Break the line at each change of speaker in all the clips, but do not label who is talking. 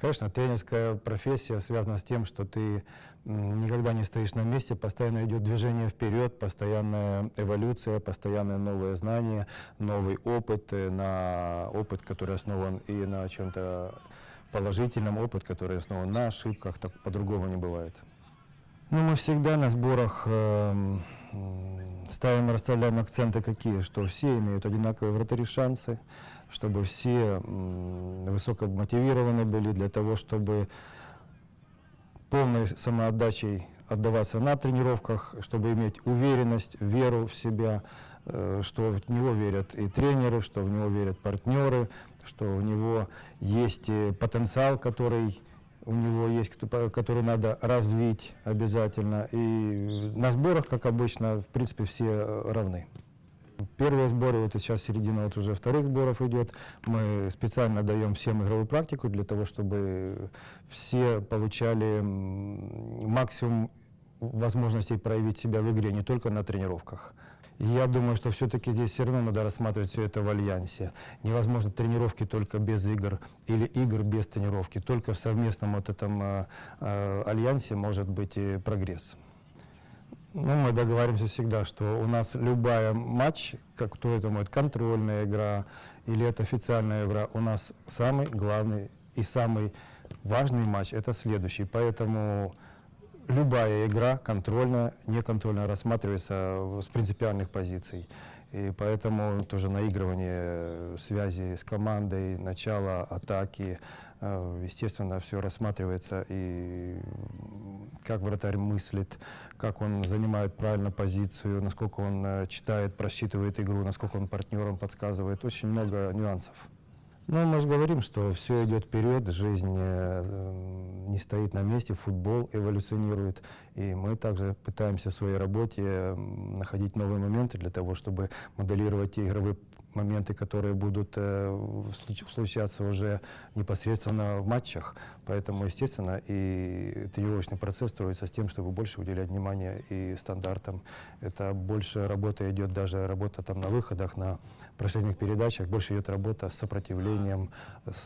Конечно, тренерская профессия связана с тем, что ты никогда не стоишь на месте, постоянно идет движение вперед, постоянная эволюция, постоянное новое знание, новый опыт, э, на опыт, который основан и на чем-то положительном, опыт, который основан на ошибках, так по-другому не бывает. Ну, мы всегда на сборах эм, ставим, расставляем акценты какие, что все имеют одинаковые вратари шансы, чтобы все высоко мотивированы были для того, чтобы полной самоотдачей отдаваться на тренировках, чтобы иметь уверенность, веру в себя, э, что в него верят и тренеры, что в него верят партнеры, что у него есть э, потенциал, который у него есть, который надо развить обязательно. И на сборах, как обычно, в принципе, все э, равны. Первые сборы, вот сейчас середина вот уже вторых сборов идет, мы специально даем всем игровую практику для того, чтобы все получали максимум возможностей проявить себя в игре, не только на тренировках. Я думаю, что все-таки здесь все равно надо рассматривать все это в альянсе. Невозможно тренировки только без игр или игр без тренировки. Только в совместном вот этом э, альянсе может быть и прогресс. Ну, мы договариваемся всегда, что у нас любая матч, как кто это может, контрольная игра или это официальная игра, у нас самый главный и самый важный матч это следующий. Поэтому любая игра, контрольная, неконтрольная, рассматривается с принципиальных позиций. И поэтому тоже наигрывание связи с командой, начало атаки, э, естественно, все рассматривается и как вратарь мыслит, как он занимает правильно позицию, насколько он э, читает, просчитывает игру, насколько он партнерам подсказывает. Очень много нюансов. Ну, мы же говорим, что все идет вперед, жизнь э, м, не стоит на месте, футбол эволюционирует, и мы также пытаемся в своей работе м, находить новые моменты для того, чтобы моделировать те игровые моменты, которые будут э, случаться уже непосредственно в матчах. Поэтому, естественно, и тренировочный процесс строится с тем, чтобы больше уделять внимание и стандартам. Это больше работа идет, даже работа там на выходах, на последних передачах, больше идет работа с сопротивлением, с,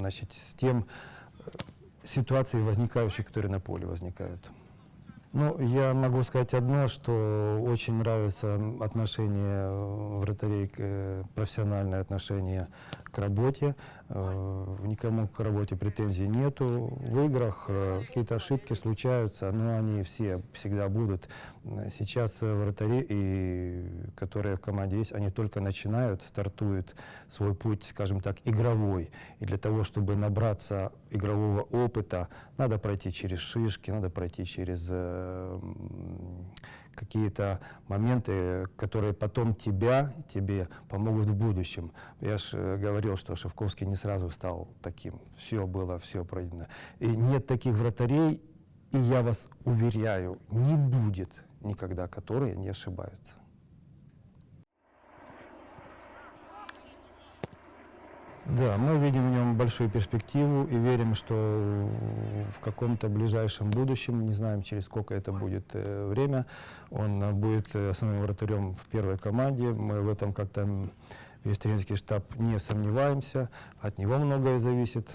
значит, с тем э, ситуацией возникающие, которые на поле возникают. Ну, я могу сказать одно, что очень нравится отношение э, вратарей, э, профессиональное отношение к работе. Э, Никому к работе претензий нету. В играх какие-то ошибки случаются, но они все всегда будут. Сейчас вратари, и, которые в команде есть, они только начинают, стартуют свой путь, скажем так, игровой. И для того, чтобы набраться игрового опыта, надо пройти через шишки, надо пройти через какие-то моменты, которые потом тебя, тебе помогут в будущем. Я же говорил, что Шевковский не сразу стал таким. Все было, все пройдено. И нет таких вратарей, и я вас уверяю, не будет никогда, которые не ошибаются. Да, мы видим в нем большую перспективу и верим, что в каком-то ближайшем будущем, не знаем, через сколько это будет э, время, он будет основным вратарем в первой команде. Мы в этом как-то весь тренерский штаб не сомневаемся, от него многое зависит.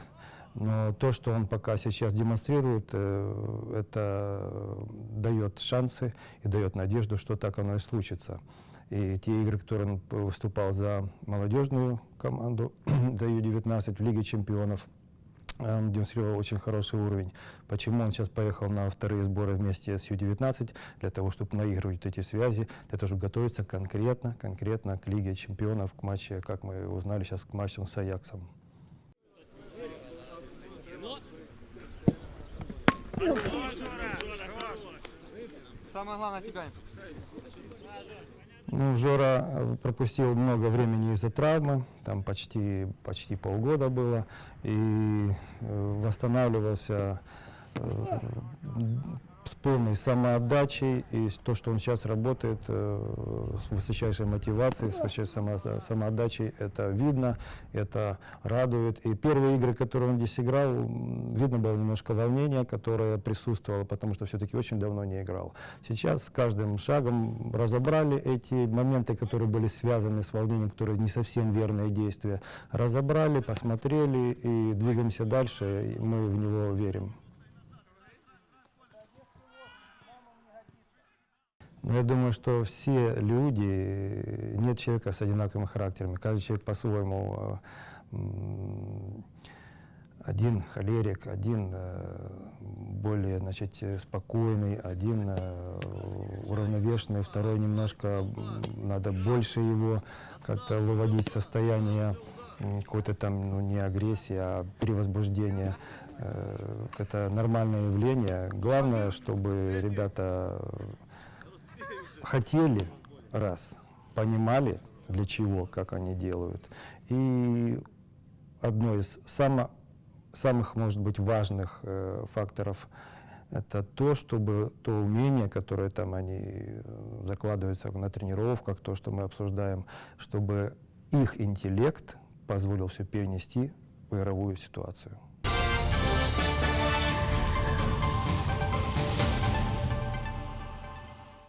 Но то, что он пока сейчас демонстрирует, э, это дает шансы и дает надежду, что так оно и случится. И те игры, которые он выступал за молодежную команду, за Ю-19 в Лиге чемпионов, он демонстрировал очень хороший уровень. Почему он сейчас поехал на вторые сборы вместе с Ю-19? Для того, чтобы наигрывать эти связи, для того, чтобы готовиться конкретно, конкретно к Лиге чемпионов, к матче, как мы узнали сейчас, к матчам с Аяксом.
Самое главное, текаем.
Ну, Жора э, пропустил много времени из-за травмы, там почти, почти полгода было, и э, восстанавливался э, с полной самоотдачей, и то, что он сейчас работает э, с высочайшей мотивацией, с высочайшей само- самоотдачей, это видно, это радует. И первые игры, которые он здесь играл, видно было немножко волнения, которое присутствовало, потому что все-таки очень давно не играл. Сейчас с каждым шагом разобрали эти моменты, которые были связаны с волнением, которые не совсем верные действия, разобрали, посмотрели и двигаемся дальше, и мы в него верим. Но я думаю, что все люди, нет человека с одинаковыми характерами. Каждый человек по-своему. э, Один холерик, один э, более значит, спокойный, один э, уравновешенный, второй немножко надо больше его как-то выводить в состояние какой-то там, ну, не агрессии, а перевозбуждения. Это нормальное явление. Главное, чтобы ребята хотели, раз, понимали, для чего, как они делают. И одно из само- самых, может быть, важных э, факторов это то, чтобы то умение, которое там они э, закладываются на тренировках, то, что мы обсуждаем, чтобы их интеллект позволил все перенести в игровую ситуацию.